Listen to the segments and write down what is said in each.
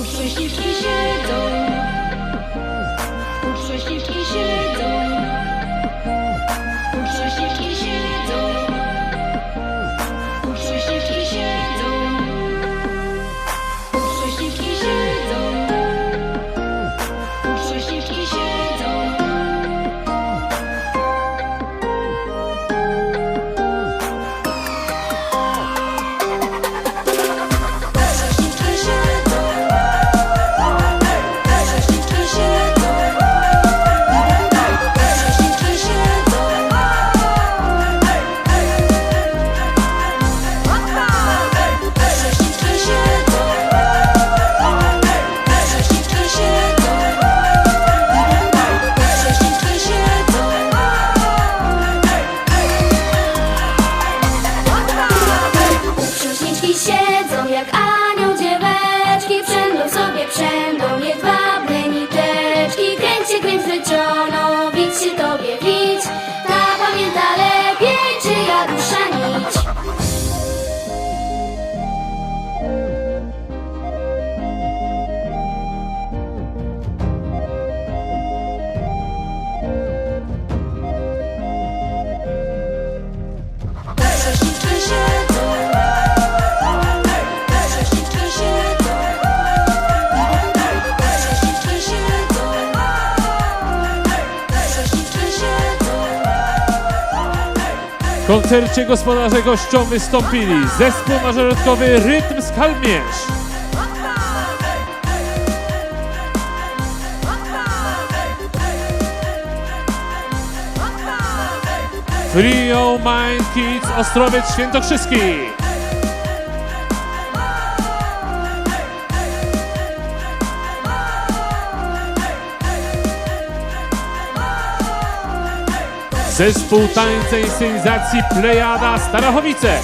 Tu prześliczki siedzą. Tu prześliczki siedzą. to turn. Koncercie gospodarze gościom wystąpili zespół mażoretkowy Rytm Skalmierz, Trio Mind Kids Ostrowiec Świętokrzyski, Zespół tańca i inscenizacji Plejada Starachowice.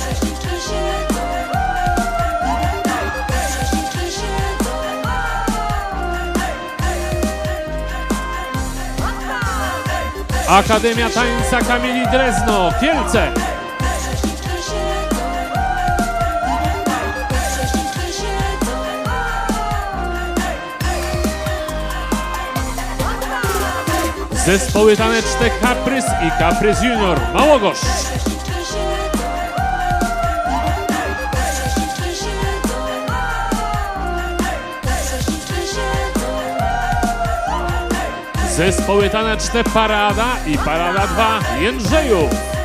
Akademia Tańca Kamili Drezno, Kielce. Zespoły taneczne Kaprys i Kaprys Junior, siedzą. Zespoły taneczne Parada i Parada 2 Jędrzejów.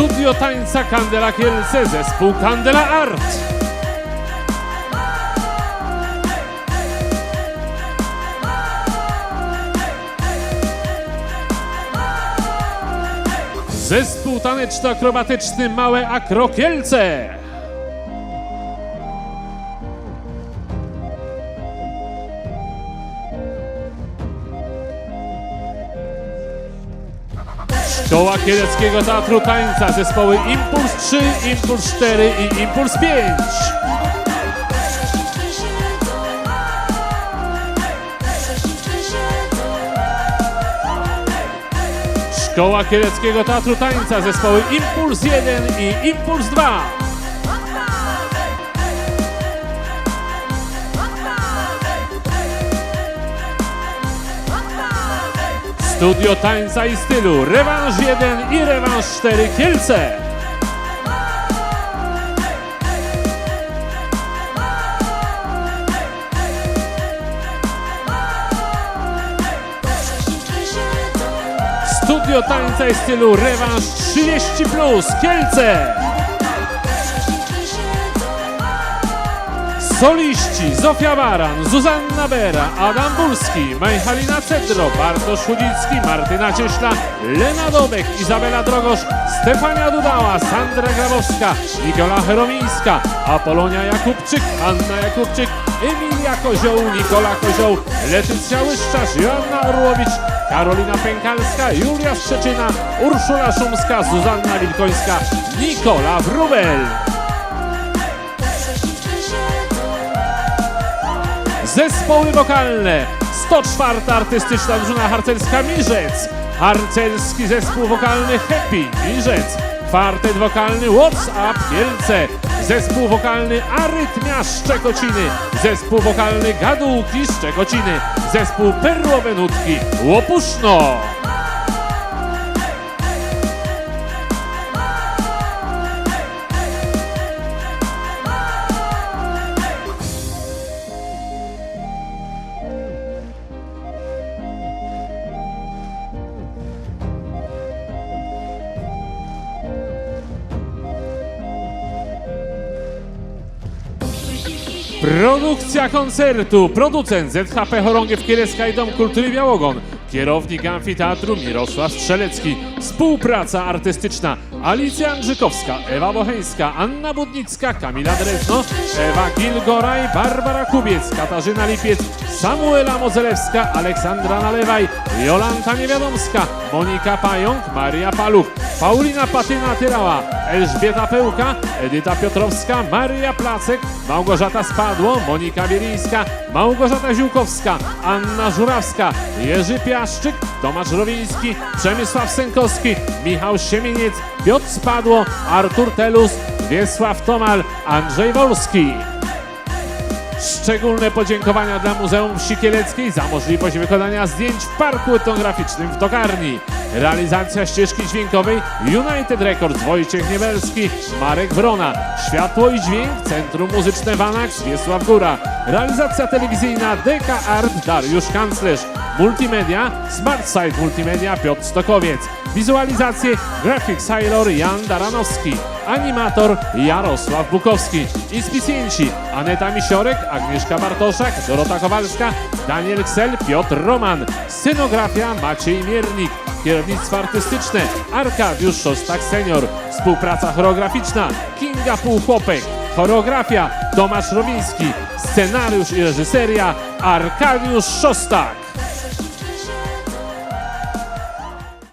Studio tańca Kandela Kielce, zespół Kandela Art. Zespół taneczno-akrobatyczny Małe Akro Szkoła Kieleckiego Teatru Tańca, zespoły Impuls 3, Impuls 4 i Impuls 5. Prześliczki siedzą. Prześliczki siedzą. Szkoła Kieleckiego Teatru Tańca, zespoły Impuls 1 i Impuls 2. Studio Tańca i Stylu, Rewanż 1 i Rewanż 4 Kielce. Studio Tańca i Stylu, Rewanż 30 plus Kielce. Soliści Zofia Baran, Zuzanna Bera, Adam Bulski, Majchalina Cedro, Bartosz Chudzicki, Martyna Cieśla, Lena Dobek, Izabela Drogosz, Stefania Dudała, Sandra Grabowska, Nikola Heromińska, Apolonia Jakubczyk, Anna Jakubczyk, Emilia Kozioł, Nikola Kozioł, Letycja Łyszczarz, Joanna Orłowicz, Karolina Pękalska, Julia Szczeczyna, Urszula Szumska, Zuzanna Wilkońska, Nikola Wrubel. Zespoły wokalne. 104 Artystyczna Drużyna Harcerska Mirzec. Harcerski zespół wokalny Happy Niżec, kwartet wokalny WhatsApp Kielce, zespół wokalny Arytmia Szczekociny, zespół wokalny Gadułki Szczekociny, zespół Perłowe Nutki. Łopuszno. Produkcja koncertu. Producent ZHP Chorągiew Kielecka i Dom Kultury Białogon. Kierownik amfiteatru Mirosław Strzelecki. Współpraca artystyczna Alicja Andrzykowska, Ewa Bocheńska, Anna Budnicka, Kamila Drezno, Ewa Gilgoraj, Barbara Kubiec, Katarzyna Lipiec, Samuela Mozelewska, Aleksandra Nalewaj, Jolanta Niewiadomska, Monika Pająk, Maria Paluch, Paulina Patyna-Tyrała, Elżbieta Pełka, Edyta Piotrowska, Maria Placek, Małgorzata Spadło, Monika Bielińska, Małgorzata Ziółkowska, Anna Żurawska, Jerzy Piaszczyk, Tomasz Rowiński, Przemysław Sękowski, Michał Siemieniec, Piotr Spadło, Artur Telus, Wiesław Tomal, Andrzej Wolski. Szczególne podziękowania dla Muzeum Wsi Kieleckiej za możliwość wykonania zdjęć w Parku Etnograficznym w Tokarni. Realizacja ścieżki dźwiękowej United Records Wojciech Niewelski, Marek Wrona. Światło i dźwięk Centrum Muzyczne Wanax Wiesław Góra. Realizacja telewizyjna DK Art Dariusz Kanclerz. Multimedia Smart Site Multimedia Piotr Stokowiec. Wizualizacje Graphic Sailor Jan Daranowski. Animator Jarosław Bukowski. Inspicjenci Aneta Misiorek, Agnieszka Bartoszak, Dorota Kowalska, Daniel Ksel, Piotr Roman. Scenografia Maciej Miernik. Kierownictwo artystyczne Arkadiusz Szostak Senior. Współpraca choreograficzna Kinga Półchłopek. Choreografia Tomasz Rowiński. Scenariusz i reżyseria Arkadiusz Szostak.